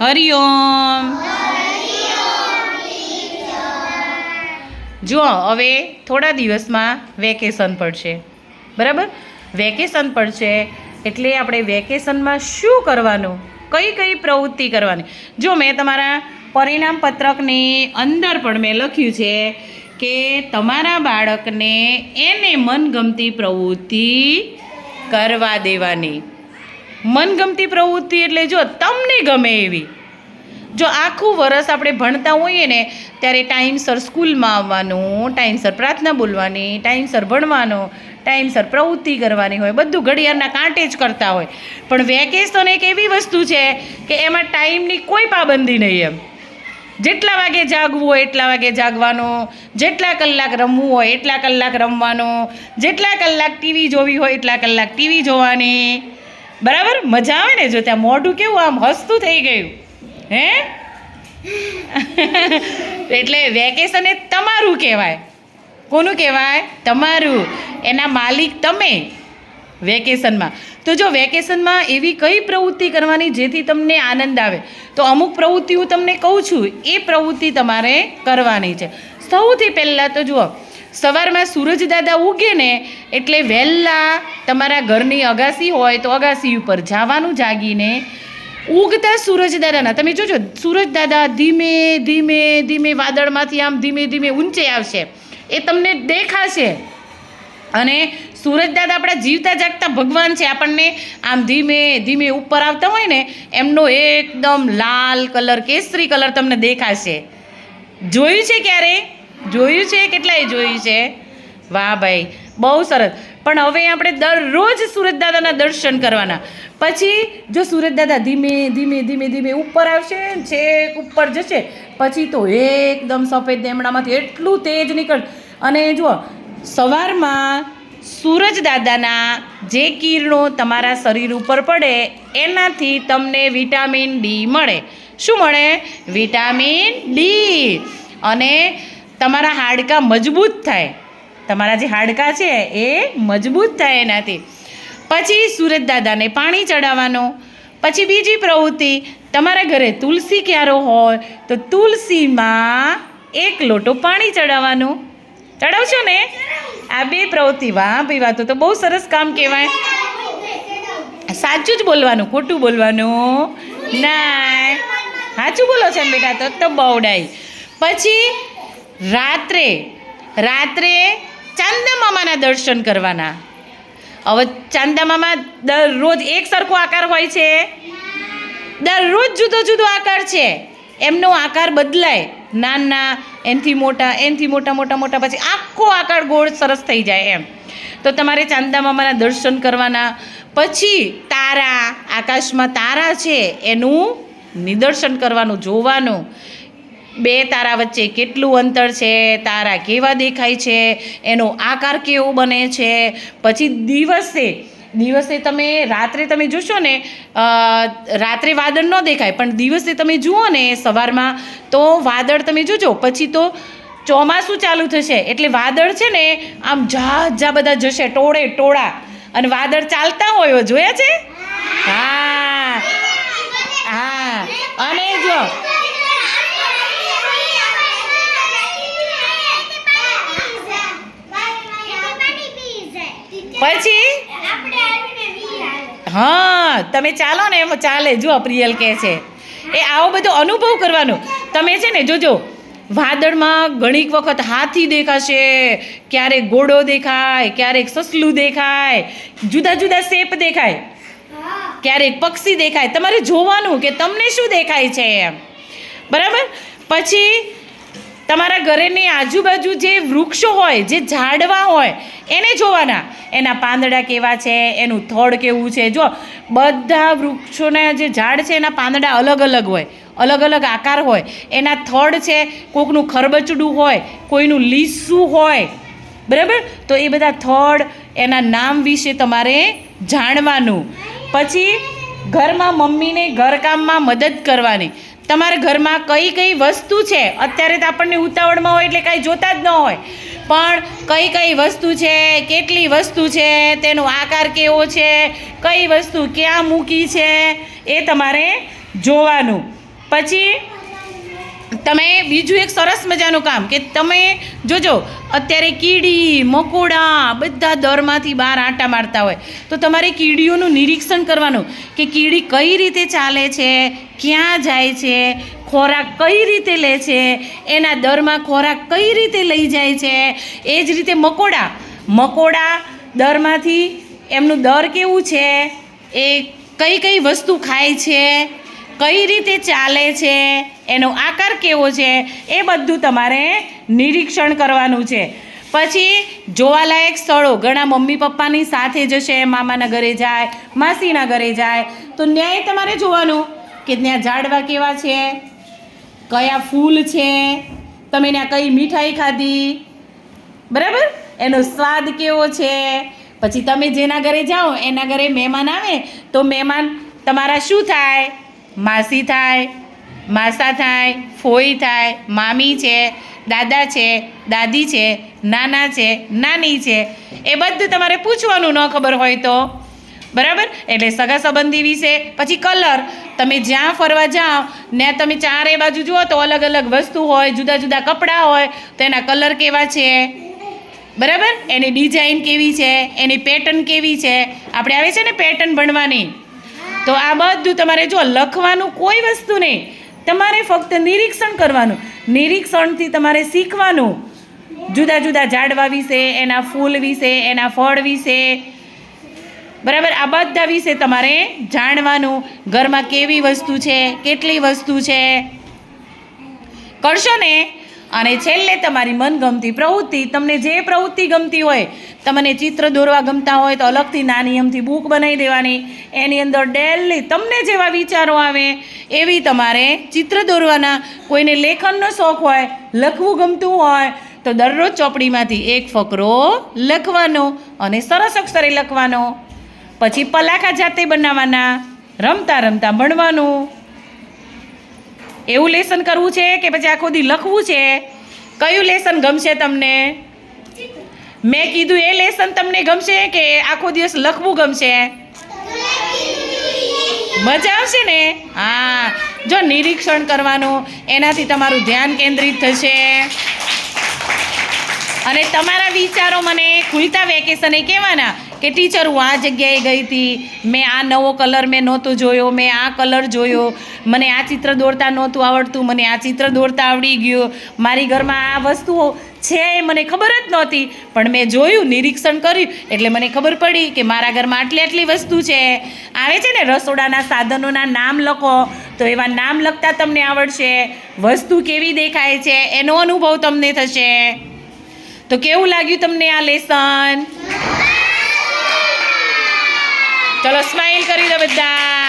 હરિઓમ જુઓ, હવે થોડા દિવસમાં વેકેશન પડશે. બરાબર? વેકેશન પડશે એટલે આપણે વેકેશનમાં શું કરવાનું? કઈ કઈ પ્રવૃત્તિ કરવાની? જો મેં તમારા પરિણામ પત્રકની અંદર પણ મેં લખ્યું છે કે તમારા બાળકને એને મનગમતી પ્રવૃત્તિ કરવા દેવાની. મનગમતી પ્રવૃત્તિ એટલે જો તમને ગમે એવી. જો આખું વરસ આપણે ભણતા હોઈએ ને, ત્યારે ટાઈમસર સ્કૂલમાં આવવાનું ટાઈમસર પ્રાર્થના બોલવાની ટાઈમસર ભણવાનું ટાઈમસર પ્રવૃત્તિ કરવાની હોય, બધું ઘડિયાળના કાંટે જ કરતા હોય. પણ વેકેશન એક એવી વસ્તુ છે કે એમાં ટાઈમની કોઈ પાબંદી નહીં એમ. જેટલા વાગે જાગવું હોય એટલા વાગે જાગવાનું, જેટલા કલાક રમવું હોય એટલા કલાક રમવાનું, જેટલા કલાક ટીવી જોવી હોય એટલા કલાક ટીવી જોવાની. બરાબર? મજા આવે ને જો ત્યાં મોઢું કેવું આમ હસતું થઈ ગયું. હે? એટલે વેકેશન એ તમારું કહેવાય. કોનું કહેવાય? તમારું. એના માલિક તમે. વેકેશનમાં તો જો વેકેશનમાં એવી કઈ પ્રવૃત્તિ કરવાની જેથી તમને આનંદ આવે? તો અમુક પ્રવૃત્તિ હું તમને કહું છું, એ પ્રવૃત્તિ તમારે કરવાની છે. સૌથી પહેલાં તો જુઓ, સવારમાં સૂરજદાદા ઉગે ને એટલે વહેલા તમારા ઘરની અગાસી હોય તો અગાસી ઉપર જવાનું જાગીને ઉગતા સૂરજદાદાના તમે જોજો સૂરજદાદા ધીમે ધીમે ધીમે વાદળમાંથી આમ ધીમે ધીમે ઊંચે આવશે. એ તમને દેખાશે. અને સૂરજ દાદા આપણા જીવતા જાગતા ભગવાન છે. આપણને આમ ધીમે ધીમે ઉપર આવતા હોય ને, એમનો એકદમ લાલ કલર, કેસરી કલર તમને દેખાશે. જોયું છે ક્યારે? જોયું છે? કેટલાય જોયું છે? વાહ ભાઈ, બહુ સરસ. પણ હવે આપણે દરરોજ સૂરજદાદાના દર્શન કરવાના. પછી જો સૂરજદાદા ધીમે ધીમે ધીમે ધીમે ઉપર આવશે, છેક ઉપર જશે, પછી તો એકદમ સફેદ દેમડામાંથી એટલું તેજ નીકળ અને જુઓ, સવારમાં સૂરજ દાદાના જે કિરણો તમારા શરીર ઉપર પડે, એનાથી તમને વિટામિન ડી મળે. શું મળે? વિટામિન ડી અને તમારા હાડકાં મજબૂત થાય. તમારા જે હાડકાં છે એ મજબૂત થાય એનાથી. પછી સૂરજ દાદાને પાણી ચડાવવાનો. પછી બીજી પ્રવૃત્તિ, તમારા ઘરે તુલસી ક્યારો હોય, તો તુલસીમાં એક લોટો પાણી ચડાવવાનું. ચડાવશો ને? આ બે પ્રવૃત્તિ, વાહ, ભાઈ વાતો તો બહુ સરસ કામ કહેવાય. સાચું જ બોલવાનું, ખોટું બોલવાનું. ના સાચું બોલો છો બેટા, તો તો બવડાઈ પછી રાત્રે રાત્રે ચાંદા મામાના દર્શન કરવાના. હવે ચાંદા મામા દરરોજ એક સરખો આકાર હોય છે. દરરોજ જુદો જુદો આકાર છે. એમનો આકાર બદલાય. નાના, એનથી મોટા એનથી મોટા મોટા મોટા, પછી આખો આકાર ગોળ સરસ થઈ જાય એમ. તો તમારે ચાંદા મામાના દર્શન કરવાના. પછી તારા, આકાશમાં તારા છે એનું નિદર્શન કરવાનું, જોવાનું. બે તારા વચ્ચે કેટલું અંતર છે, તારા કેવા દેખાય છે, એનો આકાર કેવો બને છે. પછી દિવસે દિવસે તમે રાત્રે તમે જોશો ને રાત્રે વાદળ ન દેખાય, પણ દિવસે તમે જુઓ ને સવારમાં, તો વાદળ તમે જોજો. પછી તો ચોમાસું ચાલુ થશે, એટલે વાદળ છે ને, આમ જા જા બધા જશે, ટોળે ટોળા. અને વાદળ ચાલતા હોય જોયા છે? હા. હા. અને જો. પછી? હા, તમે ચાલો ને, એમ ચાલે જો પ્રિયલ કહે છે. એ આવો બધો અનુભવ કરવાનો. તમે છે ને, જોજો, વાદળમાં ઘણીક વખત હાથી દેખાશે, ક્યારેક ઘોડો દેખાય, ક્યારેક સસલું દેખાય, જુદા જુદા શેપ દેખાય, ક્યારેક પક્ષી દેખાય. તમારે જોવાનું કે તમને શું દેખાય છે એમ. બરાબર? પછી તમારા ઘરેની આજુબાજુ જે વૃક્ષો હોય, જે ઝાડવા હોય, એને જોવાના. એના પાંદડા કેવા છે, એનું થડ કેવું છે. જો બધા વૃક્ષોના જે ઝાડ છે, એના પાંદડા અલગ અલગ હોય, અલગ અલગ આકાર હોય. એના થડ છે, કોકનું ખરબચડું હોય, કોઈનું લીસું હોય. બરાબર? તો એ બધા થડ, એના નામ વિશે તમારે જાણવાનું. પછી ઘરમાં મમ્મીને ઘરકામમાં મદદ કરવાની. તમારા ઘરમાં કઈ કઈ વસ્તુ છે? અત્યારે તો આપણને ઉતાવળમાં હોય એટલે કાંઈ જોતા જ ન હોય. પણ કઈ કઈ વસ્તુ છે? કેટલી વસ્તુ છે? તેનો આકાર કેવો છે? કઈ વસ્તુ ક્યાં મૂકી છે? એ તમારે જોવાનું. પછી તમે બીજું એક સરસ મજાનું કામ કે તમે જોજો, અત્યારે કીડી, મકોડા બધા દરમાંથી બહાર આંટા મારતા હોય. તો તમારે કીડીઓનું નિરીક્ષણ કરવાનું કે કીડી કઈ રીતે ચાલે છે, ક્યાં જાય છે, ખોરાક કઈ રીતે લે છે, એના દરમાં ખોરાક કઈ રીતે લઈ જાય છે, એ જ રીતે મકોડા. મકોડા દરમાંથી એમનું દર કેવું છે, એ કઈ કઈ વસ્તુ ખાય છે, કઈ રીતે ચાલે છે એનો આકાર કેવો છે એ બધું તમારે નિરીક્ષણ કરવાનું છે. પછી જોવાલાયક સ્થળો, ઘણા મમ્મી પપ્પાની સાથે જશે, મામાના ઘરે જાય, માસીના ઘરે જાય. તો ન્યાય તમારે જોવાનું કે ત્યાં ઝાડવા કેવા છે, કયા ફૂલ છે, તમે ત્યાં કઈ મીઠાઈ ખાધી? બરાબર? એનો સ્વાદ કેવો છે? પછી તમે જેના ઘરે જાઓ, એના ઘરે મહેમાન આવે, તો મહેમાન તમારા શું થાય? માસી થાય માસા થાય, ફોઈ થાય, મામી છે, દાદા છે, દાદી છે, નાના છે, નાની છે, એ બધું તમારે પૂછવાનું ન ખબર હોય તો. બરાબર? એટલે સગા સંબંધી વિશે, પછી કલર. તમે જ્યાં ફરવા જાઓ ને તમે ચારે બાજુ જુઓ તો અલગ અલગ વસ્તુ હોય, જુદા જુદા કપડાં હોય, તો એના કલર કેવા છે? બરાબર? એની ડિઝાઇન કેવી છે? એની પેટર્ન કેવી છે? આપણે આવે છે ને પેટર્ન ભણવાની? તો આ બધું તમારે જો લખવાનું કોઈ વસ્તુ નહીં. તમારે ફક્ત નિરીક્ષણ કરવાનું. નિરીક્ષણથી તમારે શીખવાનું. જુદા જુદા ઝાડવા વિશે, એના ફૂલ વિશે, એના ફળ વિશે. બરાબર? આ બધા વિશે તમારે જાણવાનું. ઘરમાં કેવી વસ્તુ છે, કેટલી વસ્તુ છે? કરશો ને અને છેલ્લે તમારી મનગમતી પ્રવૃત્તિ. તમને જે પ્રવૃત્તિ ગમતી હોય, તમને ચિત્ર દોરવા ગમતા હોય, તો અલગથી નાની અમથી બુક બનાવી દેવાની. એની અંદર ડેલી તમને જેવા વિચારો આવે, એવી તમારે ચિત્ર દોરવાના. કોઈને લેખનનો શોખ હોય, લખવું ગમતું હોય, તો દરરોજ ચોપડીમાંથી એક ફકરો લખવાનો અને સરસ અક્ષરે લખવાનો. પછી પલાખા જાતે બનાવવાના, રમતા રમતા ભણવાનું. એવું લેસન કરવું છે કે પછી આખો દી લખવું છે? કયું લેસન ગમશે તમને? મેં કીધું એ લેસન તમને ગમશે કે આખો દિવસ લખવું ગમશે? મજા આવશે ને? હા. જો નિરીક્ષણ કરવાનું, એનાથી તમારું ધ્યાન કેન્દ્રિત થશે. અને તમારા વિચારો મને ખુલતા વેકેશને કહેવાના. કે ટીચર હું આ જગ્યાએ ગઈ હતી. મેં આ નવો કલર મેં નહોતો જોયો. મેં આ કલર જોયો. મને આ ચિત્ર દોરતા નહોતું આવડતું. મને આ ચિત્ર દોરતા આવડી ગયું. મારી ઘરમાં આ વસ્તુઓ છે એ મને ખબર જ નહોતી. પણ મેં જોયું, નિરીક્ષણ કર્યું. એટલે મને ખબર પડી કે મારા ઘરમાં આટલી આટલી વસ્તુ છે. આવે છે ને, રસોડાના સાધનોના નામ લખો. તો એવા નામ લખતા તમને આવડશે. વસ્તુ કેવી દેખાય છે? એનો અનુભવ તમને થશે. તો કેવું લાગ્યું તમને આ લેસન ચલો સ્માઈલ કરી દો બધા.